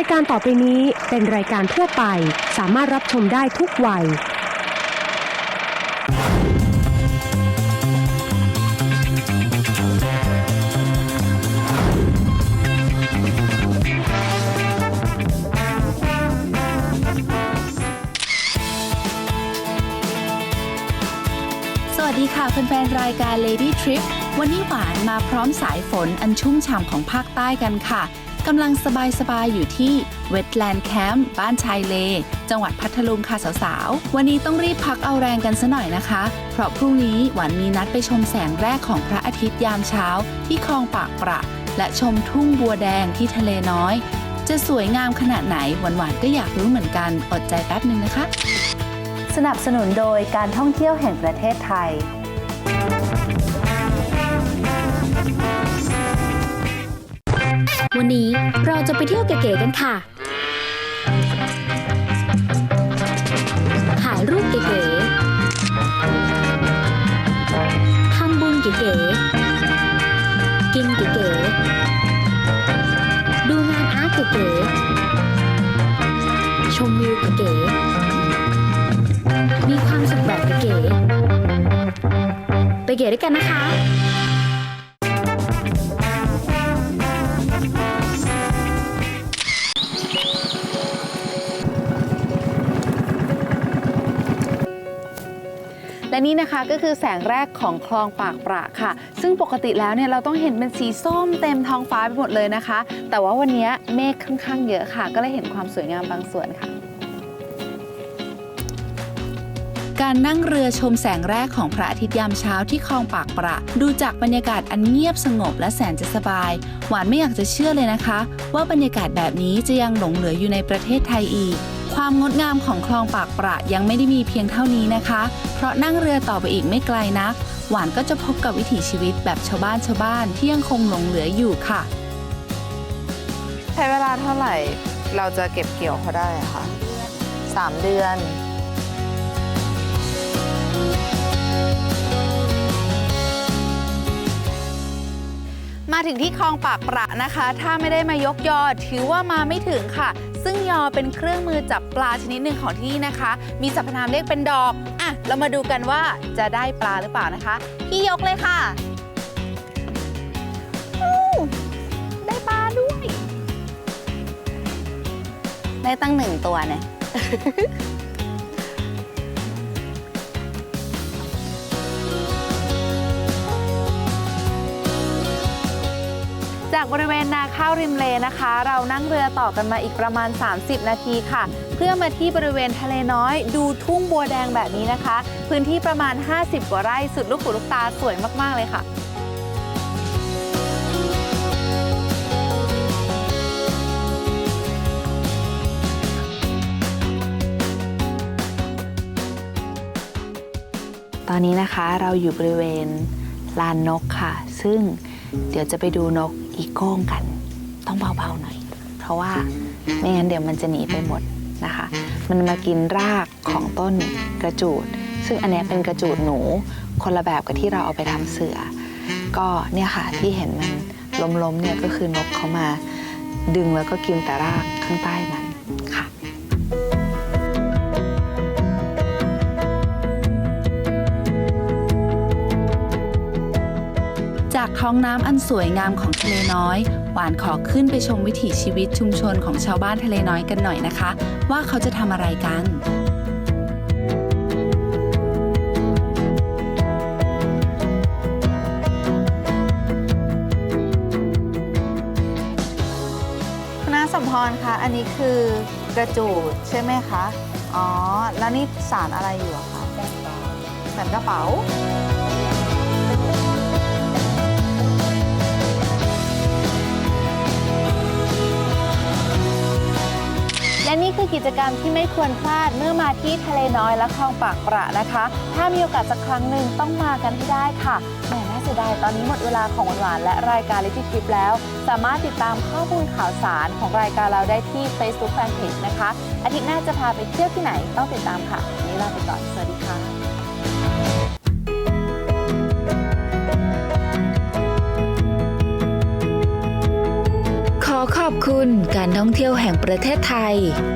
ายการต่อไปนี้เป็นรายการทั่วไป สามารถรับชมได้ทุกวัย สวัสดีค่ะแฟนๆรายการ Lady Trip วันนี้หวานมาพร้อมสายฝนอันชุ่มฉ่ำของภาคใต้กันค่ะ กำลังสบายๆ อยู่ที่ Wetland Camp บ้านชายเล จังหวัดพัทลุงค่ะสาวๆ วันนี้ต้องรีบพักเอาแรงกันซะหน่อยนะคะ เพราะพรุ่งนี้หวานมีนัดไปชมแสงแรกของพระอาทิตย์ยามเช้า ที่คลองปากประ และชมทุ่งบัวแดงที่ทะเลน้อย จะสวยงามขนาดไหนหวานๆก็อยากรู้เหมือนกันอดใจแป๊บนึงนะคะ สนับสนุนโดยการท่องเที่ยวแห่งประเทศไทย เราจะไปเที่ยวเก๋ๆกันค่ะ ถ่ายรูปเก๋ๆทำบุญเก๋ๆกินเก๋ๆดูงานอาร์ตเก๋ๆชมวิวเก๋ๆมีความสุขแบบเก๋ๆไปเก๋ด้วยกันนะคะ และนี่นะคะก็คือแสงแรกของคลองปากประค่ะ ซึ่งปกติแล้วเนี่ยเราต้องเห็นเป็นสีส้มเต็มท้องฟ้าไปหมดเลยนะคะ แต่ว่าวันนี้เมฆค่อนข้างเยอะค่ะ ก็เลยเห็นความสวยงามบางส่วนค่ะการนั่งเรือชมแสงแรกของพระอาทิตย์ยามเช้าที่คลองปากประ ดูจากบรรยากาศอันเงียบสงบและแสนจะสบาย หวานไม่อยากจะเชื่อเลยนะคะ ว่าบรรยากาศแบบนี้จะยังหลงเหลืออยู่ในประเทศไทยอีก ความงดงามของคลองปากประยังไม่ได้มีเพียงเท่านี้นะคะ เพราะนั่งเรือต่อไปอีกไม่ไกลนัก หวานก็จะพบกับวิถีชีวิตแบบชาวบ้านชาวบ้านที่ยังคงหลงเหลืออยู่ค่ะ ใช้เวลาเท่าไหร่เราจะเก็บเกี่ยวเขาได้อะคะสามเดือน ถึงที่คลองปากประนะคะ ถ้าไม่ได้มายกยอถือว่ามาไม่ถึงค่ะ ซึ่งยอเป็นเครื่องมือจับปลาชนิดหนึ่งของที่นี่นะคะ มีสรรพนามเรียกเป็นดอกอะเรามาดูกันว่าจะได้ปลาหรือเปล่านะคะ พี่ยกเลยค่ะได้ปลาด้วย ได้ตั้งหนึ่งตัวเนี่ย ข้าวริมเลนะคะ เรานั่งเรือต่อกันมาอีกประมาณ 30 นาทีค่ะ เพื่อมาที่บริเวณทะเลน้อย ดูทุ่งบัวแดงแบบนี้นะคะ พื้นที่ประมาณ 50 กว่าไร่สุดลูกหูลูกตาสวยมาก ๆ เลยค่ะตอนนี้นะคะเราอยู่บริเวณลานนกค่ะ ซึ่งเดี๋ยวจะไปดูนกอีโก้งกัน ต้องเบาๆหน่อย เพราะว่าไม่งั้นเดี๋ยวมันจะหนีไปหมดนะคะ มันมากินรากของต้นกระจูด ซึ่งอันนี้เป็นกระจูดหนูคนละแบบกับที่เราเอาไปทำเสือ ก็เนี่ยค่ะที่เห็นมันล้มๆเนี่ยก็คือนกเขามาดึงแล้วก็กินแต่รากข้างใต้มัน ท้องน้ำอันสวยงามของทะเลน้อย หวานขอขึ้นไปชมวิถีชีวิตชุมชนของชาวบ้านทะเลน้อยกันหน่อยนะคะ ว่าเขาจะทำอะไรกันคณะสมพรคะ อันนี้คือกระจูดใช่ไหมคะ อ๋อ แล้วนี่สารอะไรอยู่อะคะแสนกระเป๋า กิจกรรมที่ไม่ควรพลาดเมื่อมาที่ทะเลน้อยและคลองปากประนะคะ ถ้ามีโอกาสสักครั้งหนึ่งต้องมากันให้ได้ค่ะแหมน่าเสียดายตอนนี้หมดเวลาของหวานและรายการลิทิคลิปแล้ว สามารถติดตามข้อมูลข่าวสารของรายการเราได้ที่ Facebook Fanpage นะคะ อาทิตย์หน้าจะพาไปเที่ยวที่ไหนต้องติดตามค่ะวันนี้ลาไปก่อนสวัสดีค่ะขอขอบคุณการท่องเที่ยวแห่งประเทศไทย